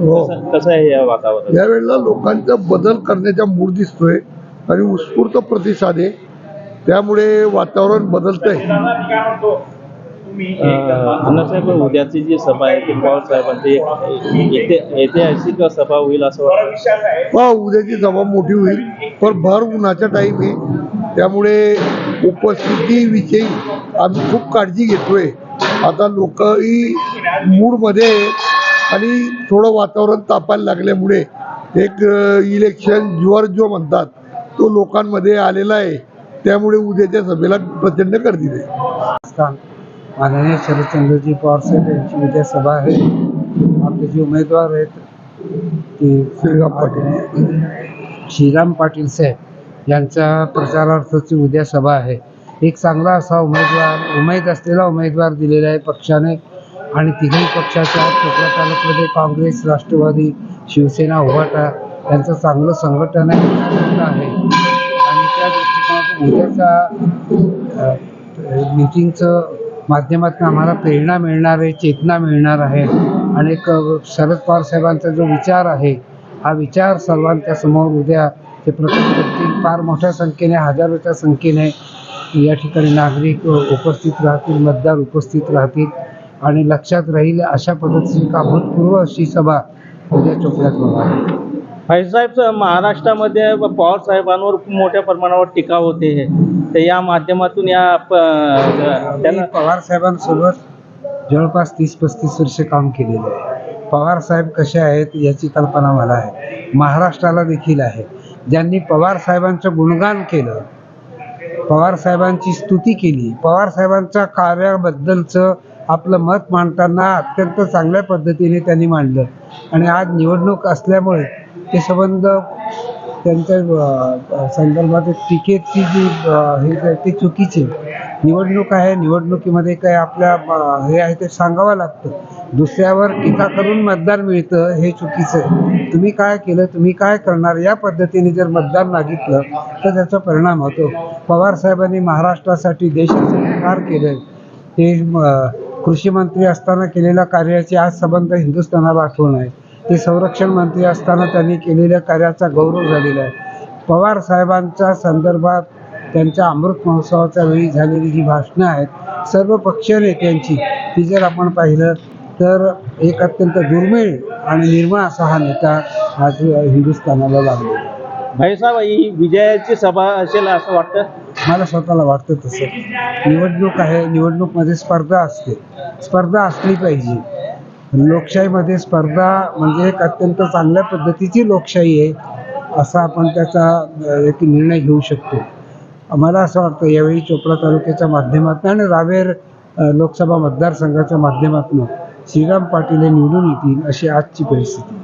हो. कसं आहे या वातावरण यावेळेला लोकांचा बदल करण्याचा मूड दिसतोय आणि उत्स्फूर्त प्रतिसाद आहे. त्यामुळे वातावरण बदलतंय. साहेब उद्याची जी सभा आहे ती पवार साहेबांची ऐतिहासिक सभा होईल असं वाटतं? पहा उद्याची सभा मोठी होईल पण भर उन्हाचा टाईम आहे. त्यामुळे उपस्थितीविषयी आम्ही खूप काळजी घेतोय. आता लोकही मूडमध्ये आहे. आणि थोडं वातावरण तापायला लागल्यामुळे एक इलेक्शन ज्वर जो म्हणतात तो लोकांमध्ये आलेला आहे. त्यामुळे उद्याच्या सभेला प्रचंड गर्दी आहे. माननीय शरदचंद्रजी पवार साहेब यांची उद्या सभा आहे. आपले जे उमेदवार आहेत ते श्रीराम पाटील. श्रीराम पाटील साहेब यांच्या प्रचारार्थाची उद्या सभा आहे. एक चांगला असा उमेदवार उमेद असलेला उमेदवार दिलेला आहे पक्षाने. आणि तिन्ही पक्षाच्या कोकणा तालुक्यामध्ये काँग्रेस राष्ट्रवादी शिवसेना उभाटा यांचं चांगलं संघटन आहे आणि त्या दृष्टिकोनातून उद्याच्या मीटिंगचं माध्यमातून आम्हाला प्रेरणा मिळणार आहे चेतना मिळणार आहे. आणि एक शरद पवार साहेबांचा जो विचार आहे हा विचार सर्वांच्या समोर उद्या ते प्रकट करतील. फार मोठ्या संख्येने हजारोच्या संख्येने या ठिकाणी नागरिक उपस्थित राहतील मतदार उपस्थित राहतील. आणि लक्षात राहील अशा पद्धतीची का भूतपूर्व अशी सभा उद्या चोपड्यात होणार आहे साहेब महाराष्ट्रामध्ये पवार साहेबांवर खूप मोठ्या प्रमाणावर टीका होते. तर या माध्यमातून या त्यांना पवार साहेबांसोबत जवळपास तीस पस्तीस वर्ष काम केलेलं आहे. पवार साहेब कसे आहेत याची कल्पना मला आहे. महाराष्ट्राला देखील आहे. ज्यांनी पवार साहेबांचं गुणगान केलं पवार साहेबांची स्तुती केली. पवार साहेबांच्या कार्याबद्दलचं आपलं मत मांडताना अत्यंत चांगल्या पद्धतीने त्यांनी मांडलं. आणि आज निवडणूक असल्यामुळे ते संबंध त्यांच्या संदर्भात टीकेची जी हे ते चुकीचे. निवडणूक आहे निवडणुकीमध्ये काय आपल्या हे आहे ते सांगावं लागतं. दुसऱ्यावर टीका करून मतदान मिळतं हे चुकीचं आहे. तुम्ही काय केलं तुम्ही काय करणार या पद्धतीने जर मतदान मागितलं तर त्याचा परिणाम होतो. पवार साहेबांनी महाराष्ट्रासाठी देशासाठी फार केलं ते कृषी मंत्री असताना केलेल्या कार्याचे आज संबंध हिंदुस्थानाला आठवण आहे. ते संरक्षण मंत्री असताना त्यांनी केलेल्या कार्याचा गौरव झालेला आहे. पवार साहेबांच्या संदर्भात त्यांच्या अमृत महोत्सवाच्या वेळी झालेली जी भाषणं आहेत. सर्व पक्ष नेत्यांची ती जर आपण पाहिलं तर एक अत्यंत दुर्मिळ आणि निर्मळ असा हा नेता आज हिंदुस्थानाला लागलेला. भाईसाहेब ही विजयाची सभा असेल असं वाटतं? मला स्वतःला वाटतं तसं. निवडणूक आहे निवडणूकमध्ये स्पर्धा असते. स्पर्धा असली पाहिजे. लोकशाहीमध्ये स्पर्धा म्हणजे एक अत्यंत चांगल्या पद्धतीची लोकशाही आहे असा आपण त्याचा एक निर्णय घेऊ शकतो. मला असं वाटतं यावेळी चोपडा तालुक्याच्या माध्यमातून आणि रावेर लोकसभा मतदारसंघाच्या माध्यमातून श्रीराम पाटील हे निवडून येतील अशी आजची परिस्थिती.